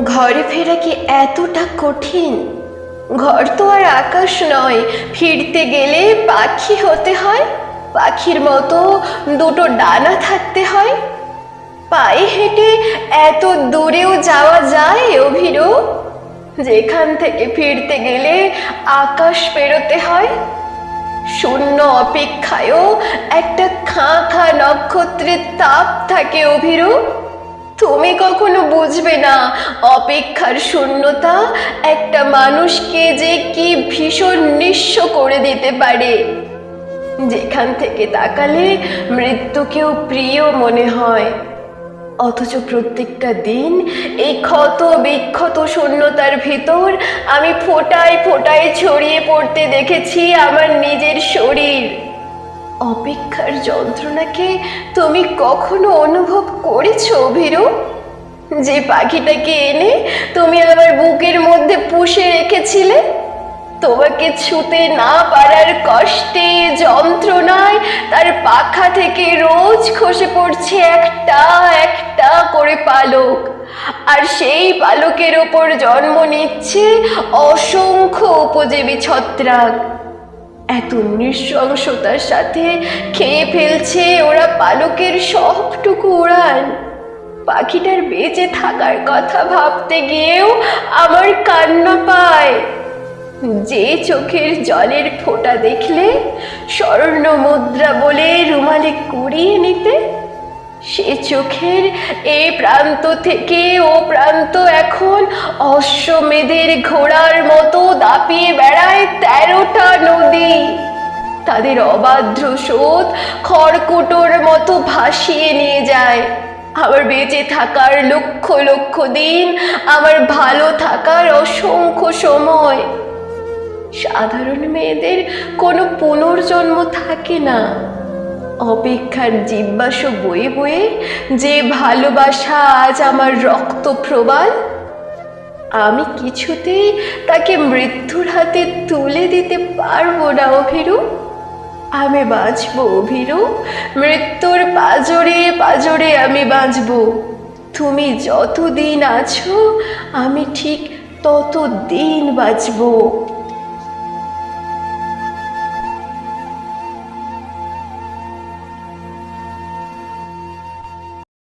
ঘরে ফেরা কি এতটা কঠিন? ঘর তো আর আকাশ নয়, ফিরতে গেলে পাখি হতে হয়। পাখির মতো দুটো ডানা থাকতে হয়। পায়ে হেঁটে এত দূরেও যাওয়া যায় অভিরু যেখান থেকে ফিরতে গেলে আকাশ পেরোতে হয়। শূন্য অপেক্ষায়ও একটা খাঁ খাঁ নক্ষত্রের তাপ থাকে অভিরু তুমি কখনো বুঝবে না, অপেক্ষার শূন্যতা একটা মানুষকে যে কি ভীষণ নিঃস্ব করে দিতে পারে। যেখান থেকে তাকালে মৃত্যুকেও প্রিয় মনে হয়। অথচ প্রত্যেকটা দিন এই ক্ষত বিক্ষত শূন্যতার ভিতর আমি ফোটায় ফোটায় ছড়িয়ে পড়তে দেখেছি আমার নিজের শরীর। অপেক্ষার যন্ত্রণাকে তুমি কখনো অনুভব করেছ, ভীরু? যে পাখিটাকে এনে তুমি আমার বুকের মধ্যে পুষে রেখেছিলে? তোমাকে ছুতে না পারার কষ্টে, যন্ত্রণায় তার পাখা থেকে রোজ খসে পড়ছে একটা একটা করে পালক। আর সেই পালকের ওপর জন্ম নিচ্ছে অসংখ্য উপজীবী ছত্রাক। এত নৃশংসতার সাথে খেয়ে ফেলছে ওরা পালকের সবটুকু উড়ান। পাখিটার বেঁচে থাকার কথা ভাবতে গিয়েও আমার কান্না পায়। যে চোখের জলের ফোঁটা দেখলে স্বর্ণ মুদ্রা বলে রুমালে কুড়িয়ে নিতে সে চোখের এ প্রান্ত থেকে ও প্রান্ত এখন অশ্বমেধের ঘোড়ার মতো দাপিয়ে বেড়ায় তেরোটা নদী। তাদের অবাধ্র স্রোত খড়কুটোর মতো ভাসিয়ে নিয়ে যায়। আমার বেঁচে থাকার লক্ষ লক্ষ দিন আমার ভালো থাকার অসংখ্য সময়। সাধারণ মেয়েদের কোনো পুনর্জন্ম থাকে না। অপেক্ষার জিব্বাস বয়ে বয়ে যে ভালোবাসা আজ আমার রক্ত প্রবাল, আমি কিছুতেই তাকে মৃত্যুর হাতে তুলে দিতে পারব না অভিরু। আমি বাঁচবো অভিরু, মৃত্যুর পাজরে পাজরে আমি বাঁচবো। তুমি যতদিন আছো, আমি ঠিক তত দিন বাঁচবো।